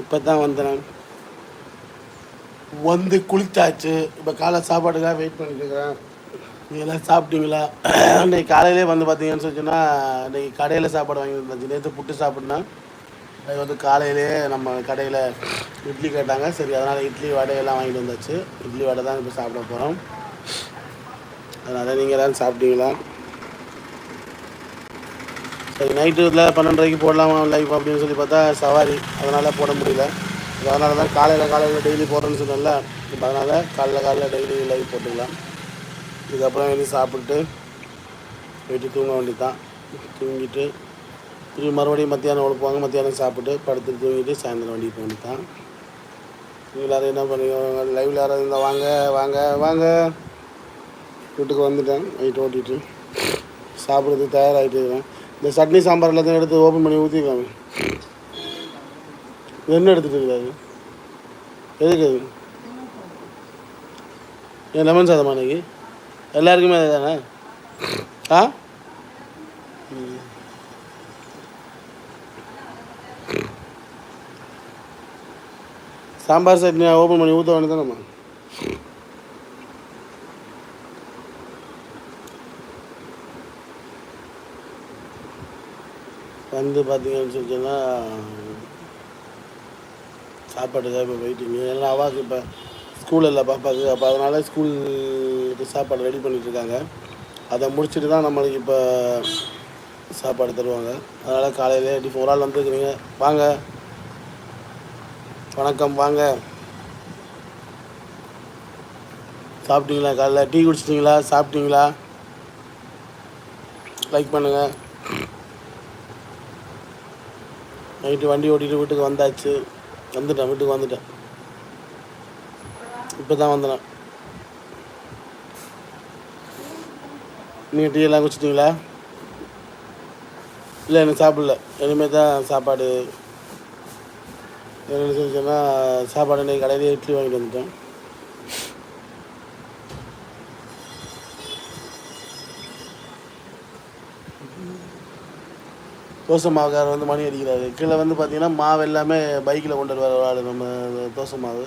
இப்போ தான் வந்தேன். வந்து குளித்தாச்சு இப்போ காலை சாப்பாடுக்காக வெயிட் பண்ணிட்டுருக்கிறேன் நீங்களாம் எல்லாம் சாப்பிட்டீங்களா? இன்னைக்கு காலையிலே வந்து பார்த்தீங்கன்னு சொல்லிச்சுன்னா இன்றைக்கி கடையில் சாப்பாடு வாங்கி வந்துச்சு. நேற்று புட்டு சாப்பிட்னா அது வந்து காலையிலே நம்ம கடையில் இட்லி கேட்டாங்க. சரி அதனால் இட்லி வடையெல்லாம் வாங்கிட்டு வந்தாச்சு. இட்லி வடை தான் இப்போ சாப்பிட போகிறோம் அதனால் நீங்கள் எல்லாம் சாப்பிட்டீங்களா? சரி நைட்டில் பன்னெண்டரைக்கு போடலாமா லைவ் அப்படின்னு சொல்லி பார்த்தா சவாரி. அதனால் போட முடியல. அதனால தான் காலையில் காலையில் டெய்லி போடுறேன்னு சொன்னேன்ல. இப்போ அதனால் காலையில் காலையில் டெய்லி லைவ் போட்டுக்கலாம். இதுக்கப்புறம் வெளியே சாப்பிட்டு போயிட்டு தூங்க வேண்டியது தான் தூங்கிட்டு திரும்பி மறுபடியும் மத்தியானம் உழுப்புவாங்க மத்தியானம் சாப்பிட்டு படுத்து தூங்கிட்டு சாயந்தரம் வண்டி போக வேண்டியது தான் நீங்கள் எல்லாரும் என்ன பண்ணுவீங்க லைவில் யாராவது இருந்தால் வாங்க வாங்க வாங்க. வீட்டுக்கு வந்துட்டேன் நைட் ஓட்டிட்டு. சாப்பிட்றதுக்கு தயாராகிட்டு இருக்கிறேன் இந்த சட்னி சாம்பார் எல்லாத்தையும் எடுத்து ஓப்பன் பண்ணி ஊற்றிக்கலாம் என்ன எடுத்துகிட்டு இருக்காது எதுக்கு அது ஏன் லெமன் சாதம் அன்னைக்கு எல்லாருக்குமே அது தானே ஆ? சாம்பார் சட்னி ஓப்பன் பண்ணி ஊற்ற வேண்டியதானம்மா வந்து பார்த்தீங்கன்னு சொல்லி சொன்னால் சாப்பாட்டுக்காக இப்போ வெயிட்டிங்க எல்லாம் அவாக்கு இப்போ ஸ்கூல் இல்லை பாப்பாவுக்கு அப்போ அதனால் ஸ்கூலுக்கு சாப்பாடு ரெடி பண்ணிகிட்ருக்காங்க அதை முடிச்சுட்டு தான் நம்மளுக்கு இப்போ சாப்பாடு தருவாங்க. அதனால் காலையிலே டிஃபன் ஒரு ஆள் வந்துருக்குறீங்க. வாங்க. வணக்கம் வாங்க. சாப்பிட்டீங்களா? காலைல டீ குடிச்சிட்டிங்களா? சாப்பிட்டீங்களா? லைக் பண்ணுங்கள் நைட்டு வண்டி ஓட்டிட்டு வீட்டுக்கு வந்தாச்சு. வந்துட்டேன் வீட்டுக்கு வந்துட்டேன். இப்போ தான் வந்தேன். நீங்கள் டீ எல்லாம் குடிச்சிட்டிங்களா? இல்லை எனக்கு சாப்பிடல. இனிமேல் தான் சாப்பாடு. என்ன சொல்லி சொன்னால் சாப்பாடு இன்னைக்கு கடையிலேயே இட்லி வாங்கிட்டு வந்துட்டேன். தோசை மாவுக்காரர் வந்து மணி அடிக்கிறாரு. கீழே வந்து பார்த்தீங்கன்னா மாவு எல்லாமே பைக்கில் கொண்டு வருவார் ஆள். நம்ம தோசை மாவு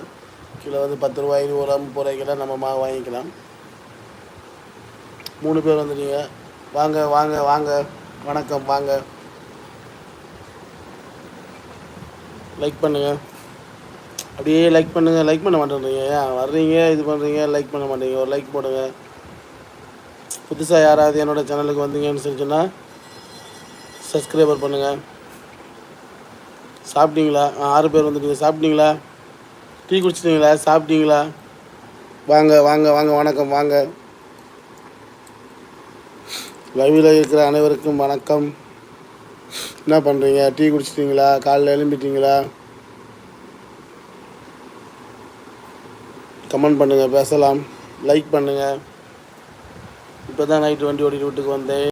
கீழே வந்து பத்து ரூபாய் இருபது ரூபா முப்பது ரூபாய்க்கெல்லாம் நம்ம மாவு வாங்கிக்கலாம். மூணு பேர் வந்துட்டீங்க. வாங்க வாங்க வாங்க. வணக்கம் வாங்க. லைக் பண்ணுங்க. அப்படியே லைக் பண்ணுங்க. லைக் பண்ண மாட்டேன்றீங்க. ஏன்? வர்றீங்க இது பண்ணுறீங்க லைக் பண்ண மாட்டீங்க. ஒரு லைக் போடுங்க. புதுசாக யாராவது என்னோட சேனலுக்கு வந்தீங்கன்னு சொல்லி சொன்னால் சப்ஸ்கிரைபர் பண்ணுங்கள் சாப்பிட்டீங்களா? ஆ, ஆறு பேர் வந்துட்டீங்க. சாப்பிட்டீங்களா? டீ குடிச்சிட்டீங்களா? சாப்பிட்டீங்களா? வாங்க வாங்க வாங்க வணக்கம் வாங்க. லைவில் இருக்கிற அனைவருக்கும் வணக்கம். என்ன பண்ணுறீங்க டீ குடிச்சிட்டிங்களா? காலைல எழும்பிட்டீங்களா? கமெண்ட் பண்ணுங்கள் பேசலாம். லைக் பண்ணுங்கள் இப்போ தான் நைட்டு வண்டி ஓடிட்டு வீட்டுக்கு வந்தேன்.